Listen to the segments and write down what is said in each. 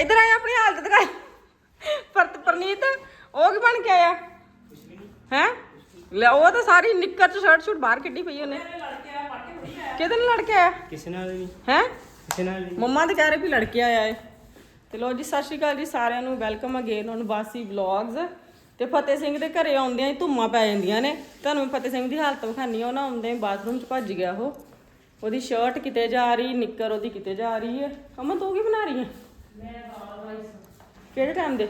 ਇੱਧਰ ਆਇਆ ਆਪਣੀ ਹਾਲਤ ਦਿਖਾ। ਪਰਤ ਪਰਨੀਤ ਉਹ ਕੀ ਬਣ ਕੇ ਆਇਆ? ਹੈ? ਲੈ ਉਹ ਤਾਂ ਸਾਰੀ ਨਿੱਕਰ ਚ ਸ਼ਰਟ ਸ਼ੂਟ ਬਾਹਰ ਕੱਢੀ ਪਈ ਉਹਨੇ। ਕਿਹਦੇ ਨਾਲ ਲੜ ਕੇ ਆਇਆ? ਕਿਸੇ ਨਾਲ ਨਹੀਂ ਹੈ? ਕਿਸੇ ਨਾਲ ਨਹੀਂ ਮੰਮਾ ਤੇ ਕਹਿ ਰਹੇ ਵੀ ਲੜਕੇ ਆਇਆ ਏ। ਤੇ ਲੋ ਜੀ ਸਤਿ ਸ਼੍ਰੀ ਅਕਾਲ ਜੀ ਸਾਰਿਆਂ ਨੂੰ। Welcome again on Basi vlogs. ਤੇ ਫਤਿਹ ਸਿੰਘ ਦੇ ਘਰੇ ਆਉਂਦਿਆਂ ਹੀ ਧੁੰਮਾਂ ਪੈ ਜਾਂਦੀਆਂ ਨੇ। ਤੁਹਾਨੂੰ ਫਤਿਹ ਸਿੰਘ ਦੀ ਹਾਲਤ ਵਿਖਾਨੀ ਆ। ਉਹ ਨਾ ਆਉਂਦੇ ਬਾਥਰੂਮ ਚ ਭੱਜ ਗਿਆ ਉਹ। ਉਹਦੀ ਸ਼ਰਟ ਕਿਤੇ ਜਾ ਰਹੀ ਨਿੱਕਰ ਉਹਦੀ ਕਿਤੇ ਜਾ ਰਹੀ ਹੈ ਅਮਨ ਤੂੰ ਕੀ ਬਣਾ ਰਹੀ ਹੈ ਕਿਹੜੇ ਟਾਈਮ ਦੇ?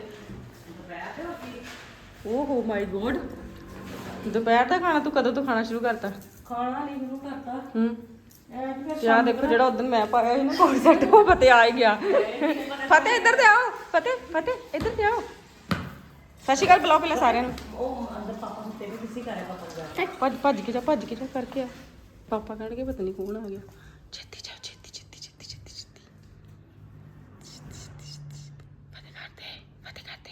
ਓਹੋ ਮਾਈ ਗੋਡ ਦੁਪਹਿਰ ਦਾ ਖਾਣਾ ਤੂੰ ਕਦੋਂ ਤੋਂ ਖਾਣਾ ਸ਼ੁਰੂ ਕਰਤਾ? ਖਾਣਾ ਨਹੀਂ ਸ਼ੁਰੂ ਕਰਤਾ। ਹੂੰ। ਤੇ ਆਹ ਦੇਖੋ ਜਿਹੜਾ ਉਦੋਂ ਮੈਂ ਪਾਇਆ ਸੀ ਨਾ ਕੋਲ ਸੈੱਟ ਉਹ ਫਤਿਹ ਆ ਹੀ ਗਿਆ। ਫਤਿਹ ਇੱਧਰ ਤੇ ਆਓ। ਫਤਿਹ ਫਤਿਹ ਇੱਧਰ ਤੇ ਆਓ। ਸਤਿ ਸ਼੍ਰੀ ਅਕਾਲ ਬੁਲਾਓ ਪਹਿਲਾਂ ਸਾਰਿਆਂ ਨੂੰ। ਉਹ ਅੰਦਰ ਪਾਪਾ ਨੂੰ ਤੇਰੇ ਕਿਸੇ ਕਰੇ ਪਾਪਾ ਜਾ ਭੱਜ ਭੱਜ ਕੇ ਜਾ ਭੱਜ ਕੇ ਜਾ ਕਰਕੇ ਆ। ਪਾਪਾ ਕਹਿਣਗੇ ਪਤਾ ਨਹੀਂ ਕੌਣ ਆ ਗਿਆ। ਛੇਤੀ ਜਾ ਛੇਤੀ ਛੇਤੀ ਛੇਤੀ ਛੇਤੀ ਛੇਤੀ ਫਤਿਹ ਕਰਦੇ ਫਤਿਹ ਕਰਦੇ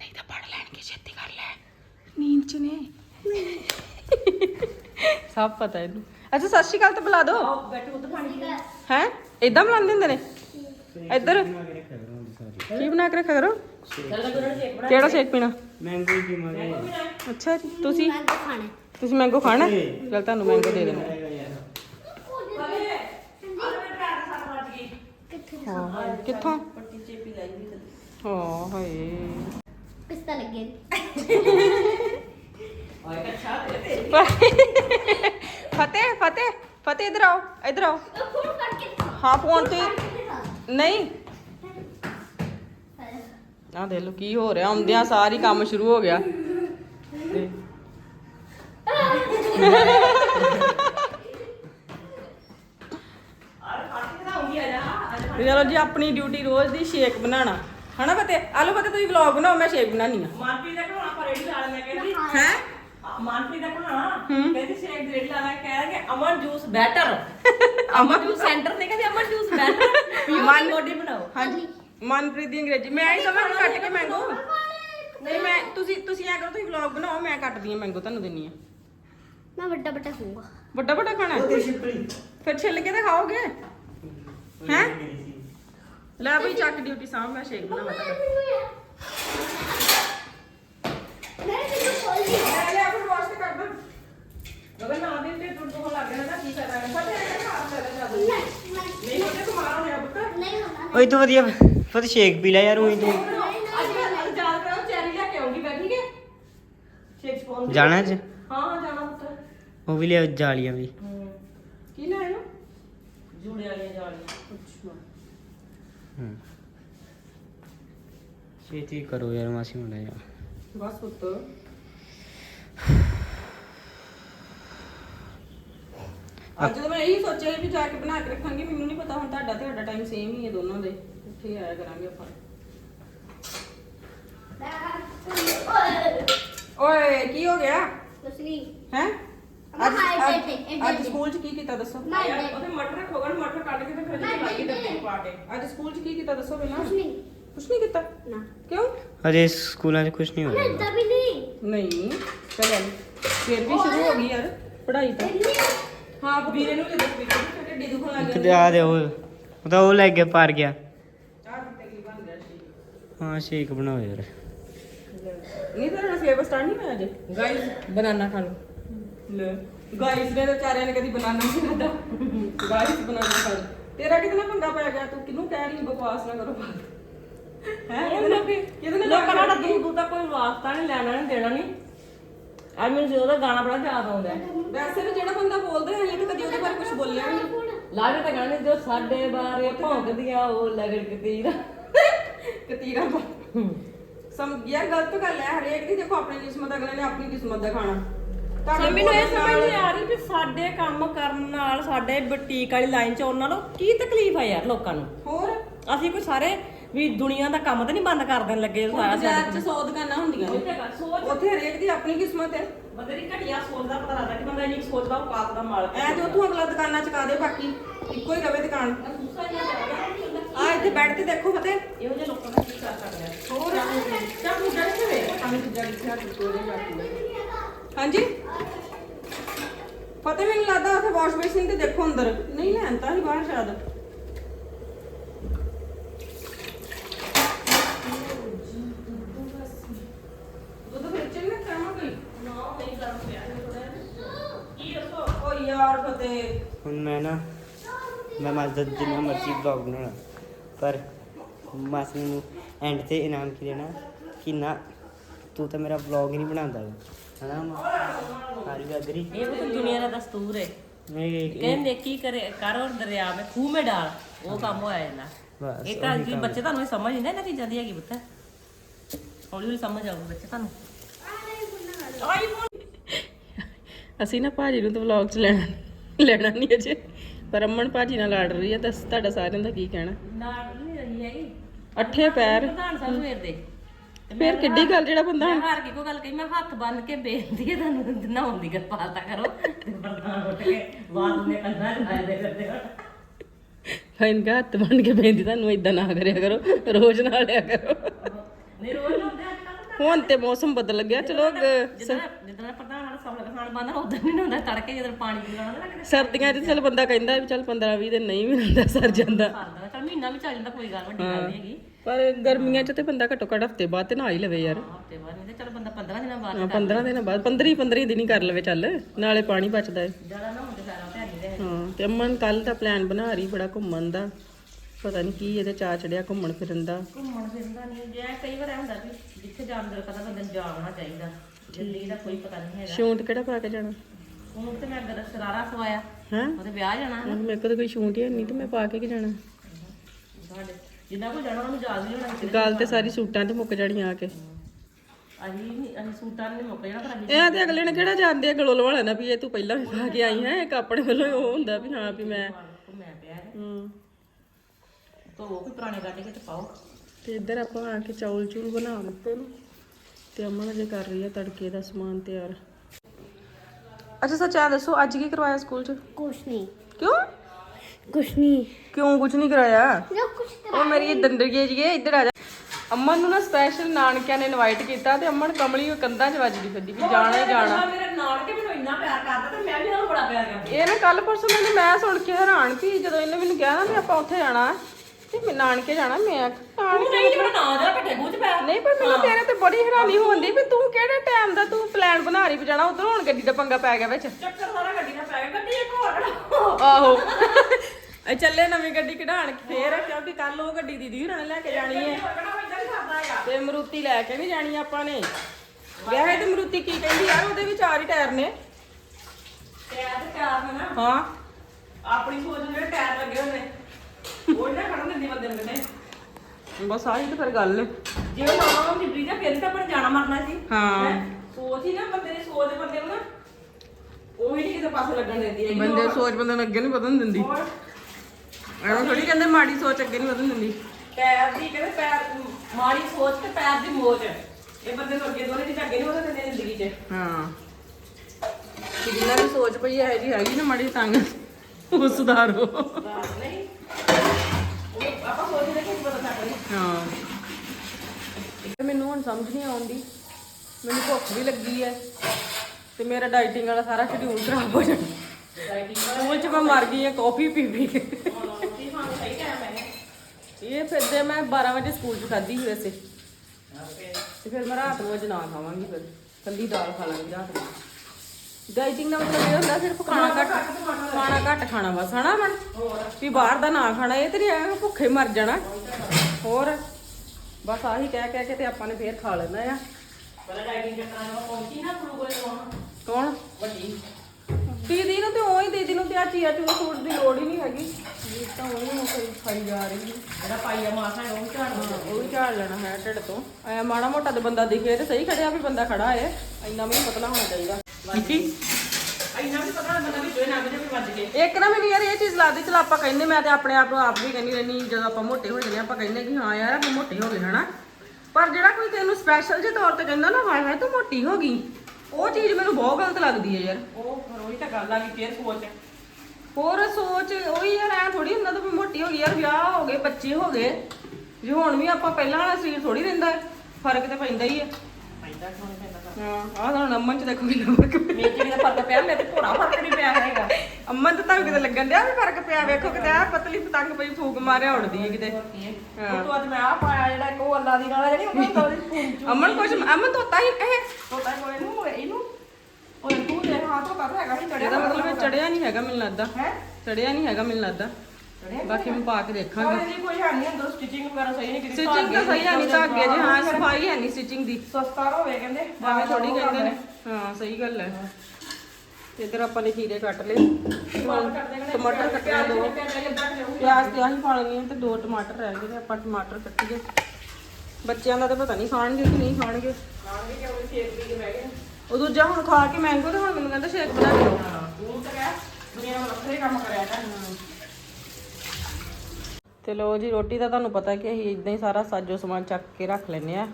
ਨਹੀਂ ਤਾਂ ਪੜ ਲੈਣਗੇ ਛੇਤੀ ਕਰ ਲੈ ਨੀਂਦ ਚ ਨੇ ਸਭ ਪਤਾ ਇਹਨੂੰ। ਅੱਛਾ ਸਤਿ ਸ਼੍ਰੀ ਅਕਾਲ ਤਾਂ ਬੁਲਾ ਦਿਓ। ਆਓ ਬੈਠੋ ਉੱਧਰ ਪਾਣੀ ਪੀ ਹੈ? ਇਦਾਂ ਬੁਲਾਉਂਦੇ ਹੁੰਦੇ ਨੇ? ਇੱਧਰ। ਕੇ ਬਣਾ ਕੇ ਰੱਖਿਆ ਕਰੋ? ਕਿਹੜਾ ਸ਼ੇਕ ਪੀਣਾ? ਮੈਂਗੋ ਹੀ ਪੀਵਾਂਗੇ। ਅੱਛਾ ਜੀ ਤੁਸੀਂ ਤੁਸੀਂ ਮੈਂਗੋ ਖਾਣਾ? ਹੈ? ਚੱਲ ਤੁਹਾਨੂੰ ਮੈਂਗੋ ਦੇ ਦੇਣਾ। ਹਾਂ ਕਿੱਥੋਂ? ਪੱਟੀ ਚੇਪੀ ਲਾਈ ਹਾਂ ਹਾਏ। ਪਿਸਤਾ ਲੱਗੇ ਫਤਿਹ ਫਤਿਹ ਫਤਿਹ ਇਧਰ ਆਓ ਇਧਰ ਆਓ। ਹਾਂ ਫੋਨ ਤੇ ਨਹੀਂ। ਆ ਦੇ ਲੋ ਕੀ ਹੋ ਰਿਹਾ ਆਉਂਦਿਆਂ ਸਾਰੀ ਕੰਮ ਸ਼ੁਰੂ ਹੋ ਗਿਆ। ਚਲੋ ਜੀ ਆਪਣੀ ਡਿਊਟੀ ਰੋਜ਼ ਦੀ ਸ਼ੇਕ ਬਣਾਉਣਾ। ਹਨਾ ਫਤਿਹ? ਆਲੂ ਫਤਿਹ ਤੁਸੀਂ ਵਲੌਗ ਬਣਾਓ ਮੈਂ ਸ਼ੇਕ ਬਣਾਉਣੀ ਆ ਮਾਨਪ੍ਰੀਤ ਦਾ ਪਰ ਰੇੜੀ ਲਾ ਲੈ ਕਹਿੰਦੀ। ਹੈ? ਮਾਨਪ੍ਰੀਤ ਦਾ ਘਣਾ ਕਹਿੰਦੀ ਸ਼ੇਕ ਦੀ ਰੇੜੀ ਲਾ ਲੈ। ਕਹਿੰਦੇ Aman juice better. Aman juice centre ਨੇ ਕਹਿੰਦੀ ਅਮਨ ਜੂਸ ਬੈਟਰ। ਮਨ ਬੋਡੀ ਬਣਾਓ। ਹਾਂਜੀ। ਮਨਪ੍ਰੀਤ ਦੀ ਅੰਗਰੇਜ਼ੀ। ਮੈਂ ਹੀ ਦਵਾਂਗੀ ਕੱਟ ਕੇ ਮੈਂਗੋ ਨਹੀਂ ਮੈਂ ਤੁਸੀਂ ਤੁਸੀਂ ਐ ਕਰੋ ਤੁਸੀਂ ਵਲੌਗ ਬਣਾਓ ਮੈਂ ਕੱਟਦੀ ਆ ਮੈਂਗੋ ਤੁਹਾਨੂੰ ਦਿੰਨੀ ਆ ਮੈਂ ਵੱਡਾ ਵੱਡਾ ਖਾਊਂਗਾ। ਵੱਡਾ ਵੱਡਾ ਖਾਣਾ ਸ਼ਿਪਲੀ ਫਿਰ ਛਿੱਲ ਕੇ ਤਾਂ ਖਾਓਗੇ? ਹੈਂ? ਲੈ ਬਈ ਚੱਕ ਡਿਊਟੀ ਸਾਹਮ ਮੈਂ ਸ਼ੇਕ ਬਣਾਵਾਂ ਤੁਹਾਡਾ। ਮੈਂ ਤੈਨੂੰ ਖੋਲ ਦੀ ਲੈ ਲੈ ਆਪਣ ਵਾਸ਼ ਤੇ ਕਰ ਦਾਂ ਅਗਰ ਨਾ ਦੇ ਤੇ ਟੁੱਟ ਹੋ ਲੱਗ ਜਾਣਾ ਨਾ ਕੀ ਕਰਾਂਗੇ ਫਟੇ ਇਹਦਾ ਖਾਸ ਲੈ ਜਾ ਨਹੀਂ ਫਟੇ ਤੁਹਾਡਾ ਮੇਰਾ ਪੁੱਤ। ਨਹੀਂ ਹੋਣਾ ਓਏ ਤੂੰ ਵਧੀਆ ਫਤ ਸ਼ੇਕ ਪੀ ਲੈ ਯਾਰ ਉਹੀ ਤੂੰ। ਅੱਜ ਕੱਲ ਯਾਦ ਕਰੋ ਚੈਰੀ ਲੈ ਕੇ ਆਉਂਗੀ ਬੈਠੀ ਕੇ ਸ਼ੇਕ ਸਪੌਨ ਜਾਣਾ ਅੱਜ? ਹਾਂ ਹਾਂ ਜਾਣਾ ਪੁੱਤ। ਉਹ ਵੀ ਲਿਆ ਜਾਲੀਆਂ ਵੀ। ਕੀ ਲੈ ਆਇਓ? ਜੂੜੇ ਵਾਲੀਆਂ ਜਾਲੀਆਂ। ਹੂੰ। ਛੇਤੀ ਕਰੋ ਯਾਰ ਮਾਸੀ ਮੁੰਡਾ ਯਾਰ ਬਸ ਪੁੱਤ। ਅੱਜ ਤਾਂ ਮੈਂ ਇਹੀ ਸੋਚਿਆ ਸੀ ਵੀ ਜਾ ਕੇ ਬਣਾ ਕੇ ਰੱਖਾਂਗੀ ਮੈਨੂੰ ਨਹੀਂ ਪਤਾ ਹੁਣ ਤੁਹਾਡਾ ਤੇ ਸਾਡਾ ਟਾਈਮ ਸੇਮ ਹੀ ਹੈ ਦੋਨਾਂ ਦੇ। ਇੱਥੇ ਆਇਆ ਕਰਾਂਗੇ ਆਪਾਂ? ਓਏ ਕੀ ਹੋ ਗਿਆ? ਕੁਛ ਨਹੀਂ ਹੈ? ਅੱਜ। ਸਕੂਲ 'ਚ ਕੀ ਕੀਤਾ ਦੱਸੋ? ਯਾਰ। ਉਹਦੇ ਮਟਰ ਖੋਗਣ ਮਟਰ ਕੱਢ ਕੇ ਤੇ ਫਿਰ ਲਾਈਏ ਇੱਥੇ। ਡੱਬੇ ਪਾ ਕੇ। ਅੱਜ ਸਕੂਲ 'ਚ ਕੀ ਕੀਤਾ ਦੱਸੋ ਪਹਿਲਾਂ? ਕੁਛ ਨਹੀਂ ਕੁਛ ਨਹੀਂ ਕੀਤਾ? ਨਾ। ਕਿਉਂ? ਅਜੇ ਸਕੂਲਾਂ 'ਚ ਕੁਝ ਨਹੀਂ ਹੋ ਰਿਹਾ ਇੱਦਾਂ ਵੀ ਨਹੀਂ ਨਹੀਂ ਪਹਿਲਾਂ ਫਿਰ ਵੀ ਸ਼ੁਰੂ ਹੋ ਗਈ ਯਾਰ ਪੜ੍ਹਾਈ ਤਾਂ। ਹਾਂ ਵੀਰੇ ਨੂੰ ਜਦੋਂ ਵੀਰੇ ਨੂੰ ਢਿੱਡੀ ਦੁਖਣ ਲੱਗ ਕਿਤੇ ਆ ਦੇ ਉਹ ਉਹ ਤਾਂ ਉਹ ਲੈ ਕੇ ਪਾਰ ਗਿਆ। ਚਾਹ ਪੀਤੇ ਕੀ ਬਣ ਗਿਆ ਸੀ? ਹਾਂ ਸ਼ੇਕ ਬਣਾਓ ਯਾਰ। ਨਹੀਂ ਤਾਂ ਨਾ ਸਿਲੇਬਸ ਸਟਾਰਟ ਨਹੀਂ ਹੋਇਆ ਅਜੇ। ਗਾਇਸ ਬਨਾਨਾ ਖਾ ਲਓ। ਲੈ ਗਾਇਸ ਨੇ ਤਾਂ ਵਿਚਾਰਿਆਂ ਨੇ ਕਦੀ ਬਨਾਨਾ ਨਹੀਂ ਖਾਦਾ ਗਾਇਸ ਬਨਾਨਾ ਖਾ ਲਓ। ਤੇਰਾ ਕਿਤਨਾ ਪੰਗਾ ਪੈ ਗਿਆ ਤੂੰ ਕਿਹਨੂੰ ਕਹਿ ਰਹੀ ਬਕਵਾਸ ਨਾ ਕਰੋ। ਹੈ? ਕਿਹਦੇ ਨਾਲ ਲੋਕਾਂ ਨਾਲ ਦੂਰ ਦੂਰ ਤੱਕ ਕੋਈ ਵਾਸਤਾ ਨਹੀਂ ਲੈਣਾ ਨਹੀਂ ਦੇਣਾ ਨਹੀਂ। ਅੱਜ ਮੈਨੂੰ ਜਦੋਂ ਦਾ ਗਾਣਾ ਬੜਾ ਯਾਦ ਆਉਂਦਾ ਹੈ। ਵੈਸੇ ਵੀ ਜਿਹੜਾ ਬੰਦਾ ਬੋਲਦਾ ਹੈ ਹਲੇ ਤਾਂ ਕਦੀ ਉਹਦੇ ਬਾਰੇ ਕੁਝ ਬੋਲਿਆ ਵੀ ਨਹੀਂ। ਲਾਗੇ ਤਾਂ ਗਾਣੇ ਜੋ ਸਾਡੇ ਬਾਰੇ ਭੌਂਕਦੀਆਂ ਉਹ ਲਗੜ ਕਤੀਰਾ। ਕਤੀਰਾ ਪਾ ਸਮ ਯਾਰ ਗਲਤ ਗੱਲ ਹੈ ਹਰੇਕ ਦੀ ਦੇਖੋ ਆਪਣੀ ਕਿਸਮਤ ਅਗਲੇ ਨੇ ਆਪਣੀ ਕਿਸਮਤ ਦਾ ਖਾਣਾ। ਤੁਹਾਡੇ ਮੈਨੂੰ ਇਹ ਸਮਝ ਨਹੀਂ ਆ ਰਹੀ ਵੀ ਸਾਡੇ ਕੰਮ ਕਰਨ ਨਾਲ ਸਾਡੇ ਬੁਟੀਕ ਵਾਲੀ ਲਾਈਨ 'ਚ ਉਹਨਾਂ ਨੂੰ ਕੀ ਤਕਲੀਫ ਆ ਯਾਰ ਲੋਕਾਂ ਨੂੰ? ਹੋਰ? ਅਸੀਂ ਕੋਈ ਸਾਰੇ ਵੀ ਦੁਨੀਆ ਦਾ ਕੰਮ ਤਾਂ ਨਹੀਂ ਬੰਦ ਕਰ ਦੇਣ ਲੱਗੇ ਸਾਰਾ ਬਾਜ਼ਾਰ 'ਚ 100 ਦੁਕਾਨਾਂ ਹੁੰਦੀਆਂ ਨੇ। ਸੋਚ। ਉੱਥੇ ਹਰੇਕ ਦੀ ਆਪਣੀ ਕਿਸਮਤ ਹੈ। ਬੰਦੇ ਦੀ ਘਟੀਆ ਸੋਚ ਦਾ ਪਤਾ ਲੱਗਦਾ ਕਿ ਬੰਦਾ ਇੰਨੀ ਕੁ ਸੋਚਦਾ ਔਕਾਤ ਦਾ ਮਾਲਕ ਐ ਤੇ ਉੱਥੋਂ ਅਗਲਾ ਦੁਕਾਨਾਂ ਚ ਕਾ ਦੇ ਬਾਕੀ ਇੱਕੋ ਹੀ ਰਵੇ ਦੁਕਾਨ। ਆ ਇੱਥੇ ਬੈਠ ਤੇ ਦੇਖੋ ਫਤੇ ਇਹੋ ਜਿਹੇ ਲੋਕਾਂ ਦਾ ਕੀ ਕਰ ਸਕਦੇ ਆ? ਹੋਰ? ਚਾਹ ਤੂੰ ਜੜ ਕੇ ਵੇ ਆਵੇਂ ਤੂੰ ਜੜ ਕੇ ਬਾਕੀ ਹਾਂਜੀ ਫਤੇ ਮੈਨੂੰ ਲੱਗਦਾ ਉੱਥੇ ਵਾਸ਼ ਬੇਸਿਨ ਤੇ ਦੇਖੋ ਅੰਦਰ। ਨਹੀਂ ਲੈਣ ਤਾਂ ਹੀ ਬਾਹਰ ਸ਼ਾਇਦ। ਹੁਣ ਮੈਂ ਨਾ ਮੈਂ ਮਾਸ ਦਾ ਜਿੰਨਾ ਮਰਜ਼ੀ ਵਲੌਗ ਬਣਾਉਣਾ। ਪਰ ਮਾਸੀ ਨੂੰ ਐਂਡ ਤੇ ਇਨਾਮ ਕੀ ਦੇਣਾ ਕਿ ਨਾ ਤੂੰ ਤਾਂ ਮੇਰਾ ਵਲੌਗ ਹੀ ਨਹੀਂ ਬਣਾਉਂਦਾ ਹਨਾ ਮਾਰੀ ਗਾਦਰੀ ਇਹ ਵੀ ਤਾਂ ਦੁਨੀਆ ਦਾ ਦਸਤੂਰ ਹੈ ਨਹੀਂ ਕਹਿੰਦੇ ਕੀ ਕਰੇ ਕਰ ਔਰ ਦਰਿਆ ਵਿੱਚ ਖੂਹ ਮੇ ਡਾਲ ਉਹ ਕੰਮ ਹੋਇਆ ਇਹਨਾਂ ਬਸ ਇਹ ਤਾਂ ਉਹੀ ਜੀ ਕੰਮ। ਬੱਚੇ ਤੁਹਾਨੂੰ ਇਹ ਸਮਝ ਨਹੀਂ ਨਾ ਇਹਨਾਂ ਚੀਜ਼ਾਂ ਦੀ ਹੈਗੀ ਪੁੱਤ। ਹੌਲੀ ਹੌਲੀ ਸਮਝ ਆਊਗਾ ਬੱਚੇ ਤੁਹਾਨੂੰ। ਆਈਫੋਨ ਅਸੀਂ ਨਾ ਭਾਜੀ ਨੂੰ ਤਾਂ ਵਲੌਗ 'ਚ ਲੈਣਾ। ਲੈਣਾ ਨਹੀਂ ਅਜੇ। ਪਰ ਅਮਨ ਭਾਜੀ ਨਾਲ ਲੜ ਰਹੀ ਹੈ ਦੱਸ ਤੁਹਾਡਾ ਸਾਰਿਆਂ ਦਾ ਕੀ ਕਹਿਣਾ। ਨਾਲ ਨਹੀਂ ਰਹੀ ਹੈਗੀ ਅੱਠੇ ਪੈਰ। ਪ੍ਰਧਾਨ ਸਾਹਿਬ ਸਵੇਰ ਦੇ ਫਿਰ ਕਿੱਡੀ ਗੱਲ ਜਿਹੜਾ ਬੰਦਾ ਮੈਂ ਹਾਰ ਕੇ ਕੋਈ ਗੱਲ ਕਹੀ ਮੈਂ ਹੱਥ ਬੰਨ ਕੇ ਬੇਨਤੀ ਹੈ ਤੁਹਾਨੂੰ ਨਹਾਉਣ ਦੀ ਕਿਰਪਾਲਤਾ ਕਰੋ। ਤੇ ਪ੍ਰਧਾਨ ਉੱਠ ਕੇ ਬਾਦ ਨੇ ਕੰਨਾਂ ਦੇ ਕਰਦੇ। ਫਾਈਨ ਕਾ ਹੱਥ ਕੇ ਬੇਨਤੀ ਤੁਹਾਨੂੰ ਇਦਾਂ ਨਾ ਕਰਿਆ ਕਰੋ ਰੋਜ਼ ਨਾ ਲਿਆ ਕਰੋ। ਨਹੀਂ ਰੋਜ਼ ਹੁਣ ਤੇ ਮੌਸਮ ਬਦਲ ਗਿਆ ਚਲੋ ਜਿੱਦਾਂ ਜਿੱਦਾਂ ਖਾਣ ਬੰਦਾ ਉਦੋਂ ਨਹੀਂ ਹੁੰਦਾ ਤੜਕੇ ਜਦੋਂ ਪਾਣੀ ਪੀਣਾ ਨਾ ਸਰਦੀਆਂ 'ਚ ਚਲ ਬੰਦਾ ਕਹਿੰਦਾ ਵੀ ਚਲ 15 20 ਦਿਨ ਨਹੀਂ ਵੀ ਹੁੰਦਾ ਸਰ ਜਾਂਦਾ। ਸਰਦਾ ਚਲ ਮਹੀਨਾ ਵੀ ਚੱਲ ਜਾਂਦਾ ਕੋਈ ਗੱਲ ਵੱਡੀ ਗੱਲ ਨਹੀਂ ਹੈਗੀ। ਪਰ ਗਰਮੀਆਂ 'ਚ ਤੇ ਬੰਦਾ ਘੱਟੋ ਘੱਟ ਹਫ਼ਤੇ ਬਾਅਦ ਤੇ ਨਹਾ ਹੀ ਲਵੇ ਯਾਰ। ਹਫ਼ਤੇ ਬਾਅਦ ਨਹੀਂ ਤੇ ਚਲ ਬੰਦਾ 15 ਦਿਨਾਂ ਬਾਅਦ ਹਾਂ 15 ਦਿਨਾਂ ਬਾਅਦ 15 15 ਦਿਨ ਹੀ ਕਰ ਲਵੇ ਚੱਲ ਨਾਲੇ ਪਾਣੀ ਬਚਦਾ ਹੈ ਜ਼ਿਆਦਾ ਨਾ ਹੁੰਦੇ ਸਾਰਾ ਧਿਆਨ ਨਹੀਂ ਰਹੇ ਹਾਂ ਤੇ ਅਮਨ ਕੱਲ ਦਾ ਪਲਾਨ ਬਣਾ ਰਹੀ ਬੜਾ ਘੁੰਮਣ ਦਾ। ਪਤਾ ਨਹੀਂ ਕੀ ਇਹਦੇ ਚਾ ਚੜਿਆ ਘੁੰਮਣ ਫਿਰਨ ਦਾ। ਘੁੰਮਣ ਫਿਰਦਾ ਨਹੀਂ ਜੇ ਕਈ ਵਾਰ ਹੁੰਦਾ ਵੀ ਜਿੱਥੇ ਜਾਣ ਦਾ ਪਤਾ ਬੰਦਾ ਨੂੰ ਜਾਣਾ ਚਾਹੀਦਾ। ਜ਼ਿੰਦਗੀ ਦਾ ਕੋਈ ਪਤਾ ਨਹੀਂ ਹੈਗਾ। ਸ਼ੂਟ ਕਿਹੜਾ ਪਾ ਕੇ ਜਾਣਾ? ਹੁਣ ਤੇ ਮੈਂ ਅਗਰ ਸਰਾਰਾ ਸਵਾਇਆ ਹਾਂ? ਉਹਦੇ ਵਿਆਹ ਜਾਣਾ ਨਾ। ਮੇਰੇ ਕੋਲ ਤਾਂ ਕੋਈ ਸ਼ੂਟ ਹੀ ਨਹੀਂ ਤੇ ਮੈਂ ਪਾ ਕੇ ਕੀ ਜਾਣਾ? ਜਿੰਨਾ ਕੋਈ ਜਾਣਾ ਉਹਨੂੰ ਯਾਦ ਨਹੀਂ ਹੋਣਾ ਕਿਸੇ ਗੱਲ ਤੇ ਸਾਰੀ ਸੂਟਾਂ ਤੇ ਮੁੱਕ ਜਾਣੀ ਆ ਕੇ। ਅਸੀਂ ਨਹੀਂ ਅਸੀਂ ਸੂਟਾਂ ਨੇ ਮੁੱਕ ਜਾਣਾ ਪਰ ਅਸੀਂ ਇਹ ਤੇ ਅਗਲੇ ਨੇ ਕਿਹੜਾ ਜਾਣਦੇ ਆ? ਗਲੋਲ ਵਾਲਾ ਨਾ ਵੀ ਇਹ ਤੂੰ ਪਹਿਲਾਂ ਵੀ ਪਾ ਕੇ ਆਈ ਹੈ ਇੱਕ ਆਪਣੇ ਵੱਲੋਂ ਉਹ ਹੁੰਦਾ ਵੀ ਹਾਂ ਵੀ ਮੈਂ। ਘੁੰਮਿਆ ਪਿਆ ਹੈ। ਹੂੰ। ਧੋ ਕੋਈ ਪੁਰਾਣੇ ਕੱਢ ਕੇ ਤੇ ਪਾਓ। ਤੇ ਇੱਧਰ ਆਪਾਂ ਆ ਕੇ ਚੌਲ ਚੂਲ ਬਣਾ ਦਿੱਤੇ ਨੇ। ਤੇ ਅਮਨ ਅਜੇ ਕਰ ਰਹੀ ਹੈ ਤੜਕੇ ਦਾ ਸਮਾਨ ਤਿਆਰ। ਅੱਛਾ ਸੱਚ ਆ ਦੱਸੋ ਅੱਜ ਕੀ ਕਰਵਾਇਆ ਸਕੂਲ 'ਚ? ਕੁਛ ਨਹੀਂ ਕਿਉਂ? ਕੁਛ ਨਹੀਂ ਕਿਉਂ ਕੁਝ ਨਹੀਂ ਕਰਾਇਆ? ਜੋ ਕੁਛ ਉਹ ਮੇਰੀ ਦੰਦਰੀਏ ਜੀ ਇੱਧਰ ਆ ਜਾ। ਅਮਨ ਨੂੰ ਨਾ ਸਪੈਸ਼ਲ ਨਾਨਕਿਆਂ ਨੇ ਇਨਵਾਈਟ ਕੀਤਾ ਤੇ ਅਮਨ ਕਮਲੀ ਉਹ ਕੰਧਾਂ 'ਚ ਵੱਜਦੀ ਫਿਰਦੀ ਵੀ ਜਾਣਾ ਹੀ ਜਾਣਾ। ਮੇਰੇ ਨਾਲ ਕੇ ਮੈਨੂੰ ਇੰਨਾ ਪਿਆਰ ਕਰਦਾ ਤੇ ਮੈਂ ਵੀ ਉਹਨੂੰ ਬੜਾ ਪਿਆਰ ਕਰਦਾ। ਇਹ ਨਾ ਕੱਲ ਪਰਸੋਂ ਮੈਨੂੰ ਮੈਂ ਸੁਣ ਕੇ ਹੈਰਾਨ ਵੀ ਜਦੋਂ ਇਹਨੇ ਮੈਨੂੰ ਕਿਹਾ ਨਾ ਵੀ ਆਪਾਂ ਉੱਥੇ ਜਾਣਾ। ਤੇ ਮੈਂ ਨਾਨਕੇ ਜਾਣਾ ਮੈਂ ਆਖਿਆ ਨਾਨਕੇ ਨਹੀਂ ਮੇਰਾ ਨਾਂ ਜਾ ਘੱਟੇ ਮੂੰਹ ਚ ਪੈ ਨਹੀਂ ਪਰ ਮੈਨੂੰ ਤੇਰੇ ਤੇ ਬੜੀ ਹੈਰਾਨੀ ਹੁੰਦੀ ਵੀ ਤੂੰ ਕਿਹੜੇ ਟਾਈਮ ਦਾ ਤੂੰ ਪਲਾਨ ਬਣਾ ਰਹੀ ਵੀ ਜਾਣਾ ਉਧਰ ਹੁਣ ਗੱਡੀ ਦਾ ਪੰਗਾ ਪੈ ਗਿਆ ਵਿੱਚ। ਚੱਕਰ ਸਾਰਾ ਗੱਡੀ ਦਾ ਪੈ ਗਿਆ ਗੱਡੀ ਇੱਕ ਹੋਰ। ਆਹੋ। ਇਹ ਚੱਲੇ ਨਵੀਂ ਗੱਡੀ ਕਢਾਣ ਫੇਰ ਕਿਉਂਕਿ ਕੱਲ ਉਹ ਗੱਡੀ ਦੀਦੀ ਨੇ ਲੈ ਕੇ ਜਾਣੀ ਹੈ। ਕਰਦਾ ਤੇ ਮਰੂਤੀ ਲੈ ਕੇ ਨਹੀਂ ਜਾਣੀ ਆਪਾਂ ਨੇ। ਵੈਸੇ ਤੇ ਮਰੂਤੀ ਕੀ ਕਹਿੰਦੀ ਯਾਰ ਉਹਦੇ ਵੀ ਚਾਰ ਹੀ ਟਾਇਰ ਨੇ। ਟਾਇਰ ਤੇ ਚਾਰ ਨੇ ਨਾ। ਹਾਂ। ਆਪਣੀ ਸੋਚ ਨੂੰ ਜਿਹੜੇ ਟਾਇਰ ਲੱਗੇ ਹੁੰਦੇ ਉਹ ਨਾ ਖੜਨ ਦਿੰਦੀ ਬੰਦੇ ਨੂੰ ਕਿਤੇ ਬਸ ਆਹੀ ਤਾਂ ਫਿਰ ਗੱਲ। ਹੈ ਜੇ ਉਹ ਮਾਮਾ ਹੁੰਦੀ ਬਰੀਜਾ ਫਿਰ ਤਾਂ ਪਰ ਜਾਣਾ ਮਰਨਾ ਸੀ। ਹਾਂ। ਹੈਂ? ਸੋਚ ਹੀ ਨਾ ਬੰਦੇ ਦੀ ਸੋਚ ਬੰਦੇ ਨੂੰ ਨਾ ਉਹ ਹੀ ਨਹੀਂ ਕਿਸੇ ਪਾਸੇ ਲੱਗਣ ਦਿੰਦੀ ਹੈਗੀ। ਬੰਦੇ ਦੀ ਸੋਚ ਬੰਦੇ ਨੂੰ ਅੱਗੇ ਨਹੀਂ ਵਧਣ ਦਿੰਦੀ। ਹੋਰ। ਐਵੇਂ ਥੋੜੀ ਕਹਿੰਦੇ ਮਾੜੀ ਸੋਚ ਅੱਗੇ ਨਹੀਂ ਵਧਣ ਦਿੰਦੀ। ਪੈਰ ਦੀ ਕਹਿੰਦੇ ਪੈਰ ਮਾੜੀ ਸੋਚ ਤੇ ਪੈਰ ਦੀ ਮੋਚ। ਇਹ ਬੰਦੇ ਨੂੰ ਅੱਗੇ ਦੋਨੇ ਚੀਜ਼ਾਂ ਅੱਗੇ ਨਹੀਂ ਵਧਣ ਦਿੰਦੇ ਜ਼ਿੰਦਗੀ 'ਚ। ਹਾਂ। ਕਿ ਜਿੰਨਾ ਦੀ ਸੋਚ ਪਈ ਹੈ ਜੀ ਹੈਗੀ ਨਾ ਮਾੜੀ ਤੰਗ। ਉਹ ਸੁਧਾਰੋ। ਹਾਂ। ਮੈਨੂੰ ਹੁਣ ਸਮਝ ਨਹੀਂ ਆਉਂਦੀ। ਮੈਨੂੰ ਭੁੱਖ ਵੀ ਲੱਗੀ ਹੈ ਤੇ ਮੇਰਾ ਡਾਈਟਿੰਗ ਵਾਲਾ ਸਾਰਾ ਸ਼ਡਿਊਲ ਖਰਾਬ ਹੋ ਜਾਣਾ। ਸਕੂਲ ਚ ਮੈਂ ਮਰ ਗਈ ਹਾਂ ਕਾਫੀ ਪੀ ਪੀ ਕੇ। ਇਹ ਫਿਰ ਜੇ ਮੈਂ 12 ਵਜੇ ਸਕੂਲ ਚ ਖਾਧੀ ਸੀ ਵੈਸੇ। ਤੇ ਫਿਰ ਮੈਂ ਰਾਤ ਨੂੰ ਅੱਜ ਨਾ ਖਾਵਾਂਗੀ ਫਿਰ। ਕੱਲੀ ਦਾਲ ਖਾ ਲਾਂਗੀ ਰਾਤ ਨੂੰ। ਡਾਈਟਿੰਗ ਦਾ ਮਤਲਬ ਇਹ ਹੁੰਦਾ ਸਿਰਫ ਖਾਣਾ ਘੱਟ ਖਾਣਾ ਘੱਟ ਖਾਣਾ ਬਸ ਹਨਾ ਮਨ? ਵੀ ਬਾਹਰ ਦਾ ਨਾ ਖਾਣਾ ਇਹ ਤੇ ਨਹੀਂ ਐ ਭੁੱਖੇ ਮਰ ਜਾਣਾ। ਹੋਰ? ਬਸ ਆਹੀ ਕਹਿ ਕਹਿ ਕੇ ਤੇ ਆਪਾਂ ਨੇ ਫੇਰ ਖਾ ਲੈਣਾ ਆ। ਪਹਿਲਾਂ ਡਾਈਟਿੰਗ ਪਹੁੰਚੀ ਨਾ ਕੋਣ? ਵੱਡੀ। ਦੀਦੀ ਨੂੰ ਤੇ ਉਹੀ ਦੀਦੀ ਨੂੰ ਤੇ ਆ ਚੀਆ ਚੂਆ ਸੂਟ ਦੀ ਲੋੜ ਹੀ ਨਹੀਂ ਹੈਗੀ। ਜੀ ਤਾਂ ਉਹੀ ਉਹ ਕਰੀ ਖਾਈ ਜਾ ਰਹੀ ਹੈ ਜਿਹੜਾ ਪਾਈਆ ਮਾਸਾ ਉਹ ਵੀ ਝਾੜ ਦਿੰਦਾ ਉਹ ਵੀ ਝਾੜ ਲੈਣਾ ਹੈ ਢਿੱਡ ਤੋਂ। ਐ ਮਾੜਾ ਮੋਟਾ ਤੇ ਬੰਦਾ ਦਿਖੇ ਤੇ ਸਹੀ ਖੜਿਆ ਵੀ ਬੰਦਾ ਖੜਾ ਹੈ। ਇੰਨਾ ਵੀ ਪਤਲਾ ਹੋਣਾ ਚਾਹੀਦਾ। ਇੰਨਾ ਵੀ ਪਤਾ ਬੰਦਾ ਵੀ ਜੋਏ ਨੰਗ ਜੇ ਵੀ ਵੱਜ ਗਏ। ਇੱਕ ਨਾ ਮੈਨੂੰ ਯਾਰ ਇਹ ਚੀਜ਼ ਲੱਗਦੀ ਚਲ ਆਪਾਂ ਕਹਿੰਦੇ ਮੈਂ ਤੇ ਆਪਣੇ ਆਪ ਨੂੰ ਆਪ ਵੀ ਕਹਿੰਦੀ ਰਹਿੰਦੀ ਜਦੋਂ ਆਪਾਂ ਮੋਟੇ ਹੋ ਜਾਂਦੇ ਹਾਂ, ਆਪਾਂ ਕਹਿੰਦੇ ਕਿ ਹਾਂ ਯਾਰ ਆਪਾਂ ਮੋਟੇ ਹੋ ਗਏ ਹਨਾ? ਪਰ ਜਿਹੜਾ ਕੋਈ ਤੈਨੂੰ ਸਪੈਸ਼ਲ ਜਿਹੇ ਤੌਰ ਤੇ ਕਹਿੰਦਾ ਨਾ ਹਾਏ ਹਾਏ ਤੂੰ ਮੋਟੀ ਹੋ ਗਈ ਉਹ ਚੀਜ਼ ਮੈਨੂੰ ਬਹੁਤ ਗਲਤ ਲੱਗਦੀ ਹੈ ਯਾਰ। ਉਹ ਫਿਰ ਉਹੀ ਤਾਂ ਗੱਲ ਆ ਗਈ ਫੇਰ ਸੋਚ। ਹੋਰ ਸੋਚ ਉਹੀ ਯਾਰ ਐ ਥੋੜੀ ਹੁੰਦਾ ਤਾਂ ਵੀ ਮੋਟੀ ਹੋ ਗਈ ਯਾਰ ਵਿਆਹ ਹੋ ਗਏ ਬੱਚੇ ਹੋ ਗਏ ਜੇ ਹੁਣ ਵੀ ਆਪਾਂ ਪਹਿਲਾਂ ਵਾਲਾ ਸਰੀਰ ਥੋੜੀ ਰਹਿੰਦਾ ਹੈ ਫ਼ਰਕ ਤੇ ਪੈਂਦਾ ਹੀ ਹੈ ਪੈਂਦਾ ਕਿਉਂ ਨਹੀਂ ਪੈਂਦਾ ਹਾਂ ਆਹ ਤਾਂ ਅਮਨ ਚ ਦੇਖੋ ਕਿੰਨਾ ਫ਼ਰਕ ਪਿਆ। ਮੇਰੇ ਜਿਹੜੇ ਫ਼ਰਕ ਪਿਆ ਮੇਰੇ ਤੇ ਘੋੜਾ ਫ਼ਰਕ ਨਹੀਂ ਪਿਆ ਹੈਗਾ। ਅਮਨ ਤਾਂ ਤੁਹਾਨੂੰ ਕਿਤੇ ਲੱਗਣ ਡਿਆ ਵੀ ਫ਼ਰਕ ਪਿਆ ਵੇਖੋ ਕਿਤੇ ਆ ਪਤਲੀ ਪਤੰਗ ਪਈ ਫੂਕ ਮਾਰਿਆ ਉੜਦੀ ਹੈ ਕਿਤੇ। ਉਹ ਤੋਂ ਅੱਜ ਮੈਂ ਆ ਪਾਇਆ ਜਿਹੜਾ ਇੱਕ ਉਹ ਅੱਲਾ ਦੀ ਨਾਲ ਜਿਹੜੀ ਉਹਨਾਂ ਦਾ ਉਹਦੀ ਪੁੰਚੂ ਅਮਨ ਕੁਛ ਅਮਨ ਤੋਤਾ ਹੀ ਇਹ। ਤੋਤਾ ਕੋਈ ਨੂੰ ਇਹਨੂੰ ਉਹ ਤੂੰ ਦੇ ਹਾਂ ਤੋਤਾ ਤਾਂ ਹੈਗਾ ਹੀ ਚੜਿਆ ਇਹਦਾ ਮਤਲਬ ਇਹ ਚੜਿਆ ਨਹੀਂ ਹੈਗਾ ਮੈਨੂੰ ਲੱਗਦਾ। ਹੈ? ਚੜਿਆ ਨਹੀਂ ਹੈਗਾ ਮੈਨੂੰ ਲੱਗਦਾ। ਬਾਕੀ ਮੈਂ ਪਾ ਕੇ ਦੇਖਾਂਗੀ। ਜੀ ਕੋਈ ਹੈ ਨਹੀਂ ਅੰਦਰ ਸਟਿਚਿੰਗ ਵਗੈਰਾ ਸਹੀ ਨਹੀਂ ਕੀਤੀ ਸਟਿਚਿੰਗ ਤਾਂ ਸਹੀ ਹੈ ਨਹੀਂ ਧਾਗੇ ਜੀ ਹਾਂ ਸਫ਼ਾਈ ਹੈ ਨਹੀਂ ਸਟਿਚਿੰਗ ਦੀ। ਸਸਤਾ ਹੋਵੇ ਕਹਿੰਦੇ ਐਵੇਂ ਥੋੜੀ ਕਹਿੰਦੇ ਨੇ। ਹਾਂ। ਸਹੀ ਗੱਲ ਹੈ। ਤੇ ਇੱਧਰ ਆਪਾਂ ਨੇ ਖੀਰੇ ਕੱਟ ਲਏ। ਟਮਾਟਰ ਕੱਟਣਾ ਦੋ। ਪਿਆਜ਼ ਤੇ ਆਹੀ ਪਾਲਣੀ ਤੇ ਦੋ ਟਮਾਟਰ ਰਹਿ ਗਏ ਤੇ ਆਪਾਂ ਟਮਾਟਰ ਕੱਟੀਏ। ਬੱਚਿਆਂ ਦਾ ਤਾਂ ਪਤਾ ਨਹੀਂ ਖਾਣਗੇ ਕਿ ਨਹੀਂ ਖਾਣਗੇ। ਉਹ ਦੂਜਾ ਹੁਣ ਖਾ ਕੇ ਮੈਂਗੋ ਤੇ ਹੁਣ ਮੈਨੂੰ ਕਹਿੰਦਾ ਸ਼ੇਕ ਬਣਾ ਦਿਓ। ਦੁਨੀਆ ਨੂੰ ਵੱਖਰੇ ਕੰਮ ਕਰਿਆ ਕਰ। ਤੇ ਲੋ ਜੀ ਰੋਟੀ ਦਾ ਤੁਹਾਨੂੰ ਪਤਾ ਕਿ ਅਸੀਂ ਇਦਾਂ ਹੀ ਸਾਰਾ ਸਾਜੋ ਸਮਾਨ ਚੱਕ ਕੇ ਰੱਖ ਲੈਨੇ ਆ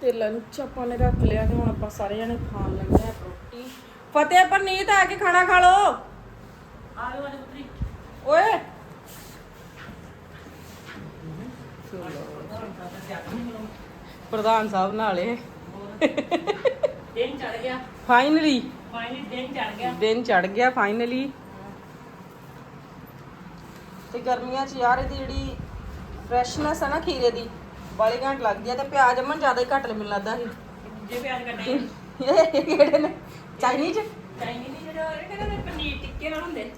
ਤੇ ਲੰਚ ਆਪਾਂ ਨੇ ਰੱਖ ਲਿਆ ਤੇ ਹੁਣ ਆਪਾਂ ਸਾਰੇ ਜਣੇ ਖਾਣ ਲੱਗੇ ਆ ਰੋਟੀ। ਫਤਿਹ ਪਰਨੀਤ ਆ ਕੇ ਖਾਣਾ ਖਾ ਲੋ ਆ ਲੋ ਅੱਜ ਪੁੱਤਰੀ। ਓਏ। ਪ੍ਰਧਾਨ ਸਾਹਿਬ ਨਾਲੇ ਦਿਨ ਚੜ ਗਿਆ। ਫਾਈਨਲੀ ਫਾਈਨਲੀ ਦਿਨ ਚੜ ਗਿਆ। ਦਿਨ ਚੜ ਗਿਆ ਫਾਈਨਲੀ ਤੇ ਗਰਮੀਆਂ 'ਚ ਯਾਰ ਇਹਦੀ ਜਿਹੜੀ ਫਰੈਸ਼ਨੈਸ ਹੈ ਨਾ ਖੀਰੇ ਦੀ ਬਾਲੀ ਘੰਟ ਲੱਗਦੀ ਆ ਤੇ ਪਿਆਜ਼ ਅਮਨ ਜ਼ਿਆਦਾ ਹੀ ਘੱਟ ਮੈਨੂੰ ਲੱਗਦਾ ਸੀ। ਜੇ ਪਿਆਜ਼ ਕੱਟੇ ਇਹ ਕਿਹੜੇ ਨੇ? ਚਾਈਨੀਜ਼ ਚਾਈਨੀ ਨਹੀਂ ਜਿਹੜਾ ਇਹ ਕਹਿੰਦੇ ਨੇ ਪਨੀਰ ਟਿੱਕੇ ਨਾਲ ਹੁੰਦੇ।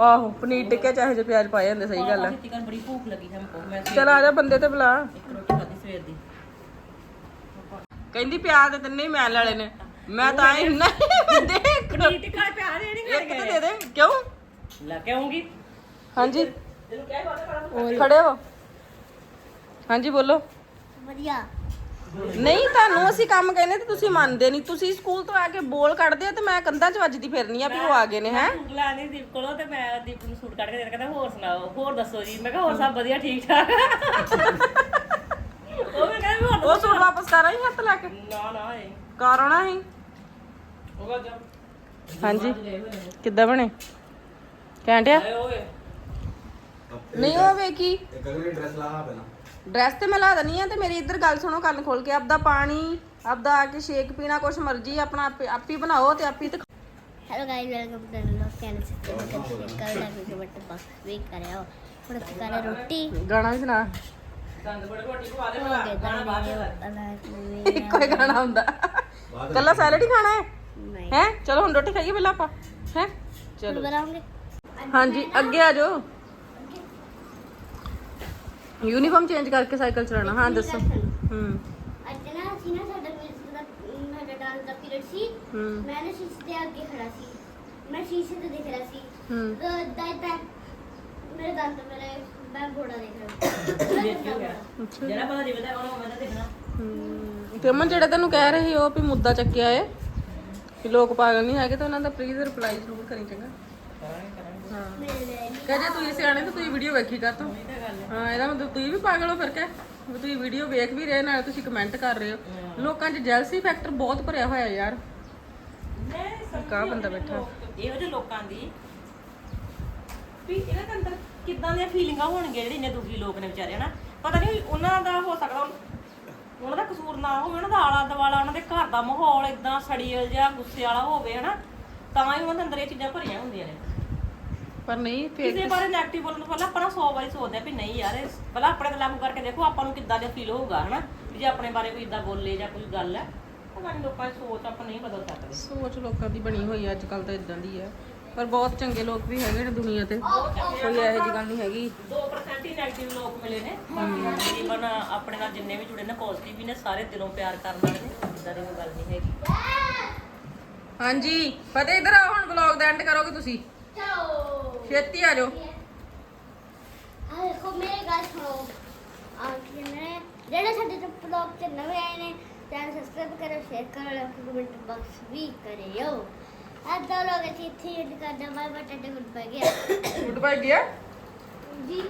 ਆਹੋ ਪਨੀਰ ਟਿੱਕੇ ਚਾਹੇ ਜੇ ਪਿਆਜ਼ ਪਾਏ ਹੁੰਦੇ ਸਹੀ ਗੱਲ ਹੈ ਚਿਕਨ ਬੜੀ ਭੁੱਖ ਲੱਗੀ ਹਮਕੋ ਮੈਂ ਚਲ ਆ ਜਾ ਬੰਦੇ ਤੇ ਬੁਲਾ। ਇੱਕ ਰੋਟੀ ਖਾਧੀ ਸਵੇਰ ਦੀ। ਕਹਿੰਦੀ ਪਿਆਜ਼ ਤੇ ਤਿੰਨੇ ਹੀ ਮੈਲ ਵਾਲੇ ਨੇ। ਮੈਂ ਤਾਂ ਹੀ ਨਹੀਂ ਦੇ ਇੱਕ ਪਨੀਰ ਟਿੱਕਾ ਪਿਆਜ਼ ਇਹ ਨਹੀਂ ਇੱਕ ਤਾਂ ਦੇ ਦੇ ਕਿਉਂ? ਲੈ ਕੇ ਆਉਂਗੀ। ਹਾਂਜੀ। ਖੜੇ ਹੋ। ਹਾਂਜੀ ਬੋਲੋ। ਵਧੀਆ। ਨਹੀਂ ਤੁਹਾਨੂੰ ਅਸੀਂ ਕੰਮ ਕਹਿੰਦੇ ਤੇ ਤੁਸੀਂ ਮੰਨਦੇ ਨਹੀਂ। ਤੁਸੀਂ ਸਕੂਲ ਤੋਂ ਆ ਕੇ ਬੋਲ ਕੱਢਦੇ ਆ ਤੇ ਮੈਂ ਕੰਧਾਂ 'ਚ ਵੱਜਦੀ ਫਿਰਨੀ ਆ ਵੀ ਉਹ ਆ ਗਏ ਨੇ ਹੈ? ਉਂਗਲਾਂ ਨਹੀਂ ਦੀਪ ਕੋਲੋਂ ਤੇ ਮੈਂ ਦੀਪ ਨੂੰ ਸੂਟ ਕੱਢ ਕੇ ਦੇਣਾ ਕਹਿੰਦਾ ਹੋਰ ਸੁਣਾਓ ਹੋਰ ਦੱਸੋ ਜੀ। ਮੈਂ ਕਿਹਾ ਹੋਰ ਸਭ ਵਧੀਆ ਠੀਕ ਠਾਕ। ਉਹ ਮੈਂ ਕਹਿੰਦਾ ਵੀ ਹੋਰ ਉਹ ਸੂਟ ਵਾਪਸ ਕਰਾਂ ਹੀ ਹੱਥ ਲਾ ਕੇ? ਨਾ ਨਾ ਇਹ। ਕਰਾਉਣਾ ਹੀ ਹੋਗਾ ਜਾ ਹਾਂਜੀ। ਕਿੱਦਾਂ ਬਣੇ? ਕਹਿੰਦਿਆ ਓਏ ਓਏ ਨਹੀਂ ਉਹ ਵੇਖੀ। ਇੱਕ ਅਗਲੀ ਡਰੈਸ ਲਾ ਪਹਿਲਾਂ। ਡਰੈਸ ਤੇ ਮੈਂ ਲਾ ਦਨੀ ਆ ਤੇ ਮੇਰੀ ਇੱਧਰ ਗੱਲ ਸੁਣੋ ਕੰਨ ਖੋਲ ਕੇ। ਆਪਦਾ ਪਾਣੀ ਆਪਦਾ ਆ ਕੇ ਸ਼ੇਕ ਪੀਣਾ ਕੁਛ ਮਰਜ਼ੀ ਆਪਣਾ ਆਪੇ- ਆਪੀ ਬਣਾਓ ਤੇ ਆਪੀ ਤੇ hello guys welcome to the ਲੋਕ ਚੈਨਲ ਸਬਸਕ੍ਰਾਈਬ ਕਰ ਲੈ ਕੇ ਬਟਨ ਪਾਸ ਵੀ ਕਰਿਓ ਹੁਣ ਖਾਣਾ ਰੋਟੀ। ਗਾਣਾ ਵੀ ਸੁਣਾ। ਦੰਦ ਬੜੇ ਰੋਟੀ ਖਵਾ ਦੇ ਹੋ ਗਏ। ਤਾਂ ਇੱਕੋ ਹੀ ਗਾਣਾ ਹੁੰਦਾ। ਕੱਲਾ ਸੈਲਡ ਹੀ ਖਾਣਾ ਹੈ? ਨਹੀਂ। ਹੈ? ਚਲੋ ਹੁਣ ਰੋਟੀ ਖਾਈਏ ਪਹਿਲਾਂ ਆਪਾਂ। ਹੈ? ਚਲੋ। ਬਣਾਉਂਗੇ। ਹਾਂਜੀ ਅੱਗੇ ਆ ਜਾਓ। ਯੂਨੀਫਾਰਮ ਚੇਂਜ ਕਰਕੇ ਸਾਈਕਲ ਚਲਾਉਣਾ। ਹਾਂ ਦੱਸੋ। ਹੂੰ। ਅੱਜ ਨਾ ਅਸੀਂ ਨਾ ਸਾਡਾ ਮਿਊਜ਼ਿਕ ਦਾ ਸਾਡਾ ਡਾਂਸ ਦਾ ਪੀਰੀਅਡ ਸੀ। ਹੂੰ। ਮੈਂ ਨਾ ਸ਼ੀਸ਼ੇ ਦੇ ਅੱਗੇ ਖੜਾ ਸੀ। ਮੈਂ ਸ਼ੀਸ਼ੇ ਤੇ ਦੇਖ ਰਿਹਾ ਸੀ। ਹੂੰ। ਦਾਈ ਤਾਂ ਮੇਰੇ ਦੰਦ ਮੇਰੇ ਮੈਂ ਘੋੜਾ ਦੇਖ ਰਿਹਾ। ਗਿਆ। ਜਿਹੜਾ ਪਤਾ ਜਿਵੇਂ ਦਾ ਉਹਨੂੰ ਮੈਂ ਤਾਂ ਦੇਖਣਾ। ਹੂੰ। ਤੇ ਅਮਨ ਜਿਹੜਾ ਤੈਨੂੰ ਕਹਿ ਰਹੇ ਸੀ ਉਹ ਵੀ ਮੁੱਦਾ ਚੱਕਿਆ ਏ। ਕਿ ਲੋਕ ਪਾਗਲ ਨਹੀਂ ਹੈਗੇ ਤਾਂ ਉਹਨਾਂ ਦਾ ਪਲੀਜ਼ ਰਿਪਲਾਈ ਜ਼ਰੂਰ ਕਰੀ ਚੰਗਾ। ਹਾਂ। ਕਹੇ ਜੇ ਤੁਸੀਂ ਸਿਆਣੇ ਤਾਂ ਤੁਸੀਂ ਵੀਡੀਓ ਵੇਖੀ ਕਰ ਤੋ। ਹਾਂ। ਇਹਦਾ ਮਤਲਬ ਤੁਸੀਂ ਵੀ ਪਾਗਲ ਹੋ ਫਿਰ ਕੇ। ਵੀ ਤੁਸੀਂ ਵੀਡੀਓ ਵੇਖ ਵੀ ਰਹੇ ਨਾਲ ਤੁਸੀਂ ਕਮੈਂਟ ਕਰ ਰਹੇ ਹੋ। ਲੋਕਾਂ 'ਚ ਜੈਲਸੀ ਫੈਕਟਰ ਬਹੁਤ ਭਰਿਆ ਹੋਇਆ ਯਾਰ। ਕਾ ਬੰਦਾ ਬੈਠਾ। ਇਹੋ ਜਿਹੇ ਲੋਕਾਂ ਦੀ ਵੀ ਇਹਨਾਂ ਦੇ ਅੰਦਰ ਕਿੱਦਾਂ ਦੀਆਂ ਫੀਲਿੰਗਾਂ ਹੋਣਗੀਆਂ ਜਿਹੜੇ ਇੰਨੇ ਦੁਖੀ ਲੋਕ ਨੇ ਵਿਚਾਰੇ ਹਨਾ? ਪਤਾ ਨਹੀਂ ਉਹਨਾਂ ਦਾ ਹੋ ਸਕਦਾ ਉਹ- ਉਹਨਾਂ ਦਾ ਕਸੂਰ ਨਾ ਹੋਵੇ ਉਹਨਾਂ ਦਾ ਆਲਾ ਦਵਾਲਾ ਉਹਨਾਂ ਦੇ ਘਰ ਦਾ ਮਾਹੌਲ ਇਦਾਂ ਸੜੀਲ ਜਿਹਾ ਗੁੱਸੇ ਵਾਲਾ ਹੋਵੇ ਹਨਾ? ਤਾਂ ਹੀ ਉਹਨਾਂ ਦੇ ਅੰਦਰ ਇਹ ਚੀਜ਼ਾਂ ਭਰੀਆਂ ਹੁੰਦੀਆਂ ਨੇ। ਪਰ ਨਹੀਂ ਫਿਰ ਕਿਸੇ ਬਾਰੇ ਨੈਗੇਟਿਵ ਬੋਲਣ ਤੋਂ ਪਹਿਲਾਂ ਆਪਾਂ ਨਾ 100 ਵਾਰੀ ਸੋਚਦੇ ਆ ਵੀ ਨਹੀਂ ਯਾਰ ਇਹ ਪਹਿਲਾਂ ਆਪਣੇ ਤੇ ਲਾਗੂ ਕਰਕੇ ਦੇਖੋ ਆਪਾਂ ਨੂੰ ਕਿੱਦਾਂ ਦਾ ਫੀਲ ਹੋਊਗਾ ਹਨਾ? ਵੀ ਜੇ ਆਪਣੇ ਬਾਰੇ ਕੋਈ ਇਦਾਂ ਬੋਲੇ ਜਾਂ ਕੋਈ ਗੱਲ ਹੈ ਉਹ ਗੱਲ ਲੋਕਾਂ ਦੀ ਸੋਚ ਆਪਾਂ ਨਹੀਂ ਬਦਲ ਸਕਦੇ। ਸੋਚ ਲੋਕਾਂ ਦੀ ਬਣੀ ਹੋਈ ਅੱਜ ਕੱਲ ਤਾਂ ਇਦਾਂ ਦੀ ਹੈ ਪਰ ਬਹੁਤ ਚੰਗੇ ਲੋਕ ਵੀ ਹੈਗੇ ਨੇ ਦੁਨੀਆ ਤੇ। ਕੋਈ ਇਹੋ ਜਿਹੀ ਗੱਲ ਨਹੀਂ ਹੈਗੀ। 2% ਹੀ 네ਗੇਟਿਵ ਲੋਕ ਮਿਲੇ ਨੇ। ਬਾਕੀ ਤਕਰੀਬਨ ਆਪਣੇ ਨਾਲ ਜਿੰਨੇ ਵੀ ਜੁੜੇ ਨੇ ਪੋਜ਼ਿਟਿਵ ਵੀ ਨੇ ਸਾਰੇ ਦਿਲੋਂ ਪਿਆਰ ਕਰਨ ਵਾਲੇ ਨੇ ਇਦਾਂ ਦੀ ਕੋਈ ਗੱਲ ਨਹੀਂ ਹੈਗੀ। ਹਾਂਜੀ ਫਤਿਹ ਇਧਰ ਆਓ ਹੁਣ ਵਲੌਗ ਦਾ ਐਂਡ ਕਰੋਗੇ ਤੁਸੀਂ। ਚਲੋ ਛੇਤੀ ਆ ਜਾਓ। ਆ ਦੇਖੋ ਮੇਰੇ ਗੱਲ ਸੁਣੋ। ਆ ਕੀ ਨੇ ਜਿਹੜੇ ਸਾਡੇ ਬਲੌਗ ਤੇ ਨਵੇਂ ਆਏ ਨੇ ਚੈਨਲ ਸਬਸਕ੍ਰਾਈਬ ਕਰੋ ਸ਼ੇਅਰ ਕਰੋ ਲਾਈਕ ਕਮੈਂਟ ਬਾਕਸ ਵੀ ਕਰਿਓ। ਦਾ ਲੋਗ ਇੱਥੇ ਐਂਡ ਕਰਦਾ bye bye tata good bye ਗਿਆ। ਗੁੱਡ ਬਾਈ ਗਿਆ? ਜੀ।